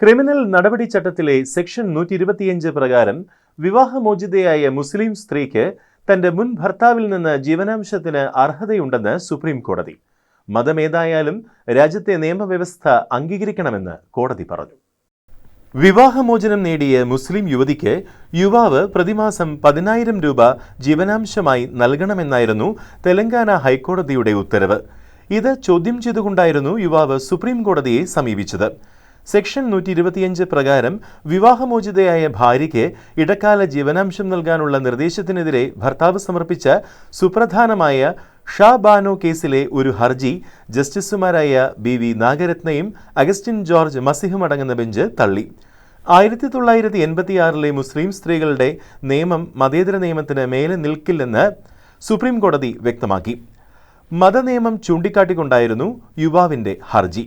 Criminal നടപടി ചട്ടത്തിലെ section നൂറ്റി ഇരുപത്തിയഞ്ച് പ്രകാരം വിവാഹമോചിതയായ മുസ്ലിം സ്ത്രീക്ക് തന്റെ മുൻ ഭർത്താവിൽ നിന്ന് ജീവനാംശത്തിന് അർഹതയുണ്ടെന്ന് സുപ്രീം കോടതി മതമേതായാലും രാജ്യത്തെ നിയമവ്യവസ്ഥ അംഗീകരിക്കണമെന്ന് കോടതി പറഞ്ഞു. വിവാഹമോചനം നേടിയ മുസ്ലിം യുവതിക്ക് യുവാവ് പ്രതിമാസം പതിനായിരം രൂപ ജീവനാംശമായി നൽകണമെന്നായിരുന്നു തെലങ്കാന ഹൈക്കോടതിയുടെ ഉത്തരവ്. ഇത് ചോദ്യം ചെയ്തുകൊണ്ടായിരുന്നു യുവാവ് സുപ്രീം കോടതിയെ സമീപിച്ചത്. സെക്ഷൻ നൂറ്റി ഇരുപത്തിയഞ്ച് പ്രകാരം വിവാഹമോചിതയായ ഭാര്യയ്ക്ക് ഇടക്കാല ജീവനാംശം നൽകാനുള്ള നിർദ്ദേശത്തിനെതിരെ ഭർത്താവ് സമർപ്പിച്ച സുപ്രധാനമായ ഷാ ബാനോ കേസിലെ ഒരു ഹർജി ജസ്റ്റിസുമാരായ ബി വി നാഗരത്നയും അഗസ്റ്റിൻ ജോർജ് മസിഹും അടങ്ങുന്ന ബെഞ്ച് തള്ളി. ആയിരത്തി തൊള്ളായിരത്തി എൺപത്തിയാറിലെ മുസ്ലിം സ്ത്രീകളുടെ നിയമം മതേതര നിയമത്തിന് മേലെ നിൽക്കില്ലെന്ന് സുപ്രീം കോടതി വ്യക്തമാക്കി. മതനിയമം ചൂണ്ടിക്കാട്ടിക്കൊണ്ടായിരുന്നു യുവാവിന്റെ ഹർജി.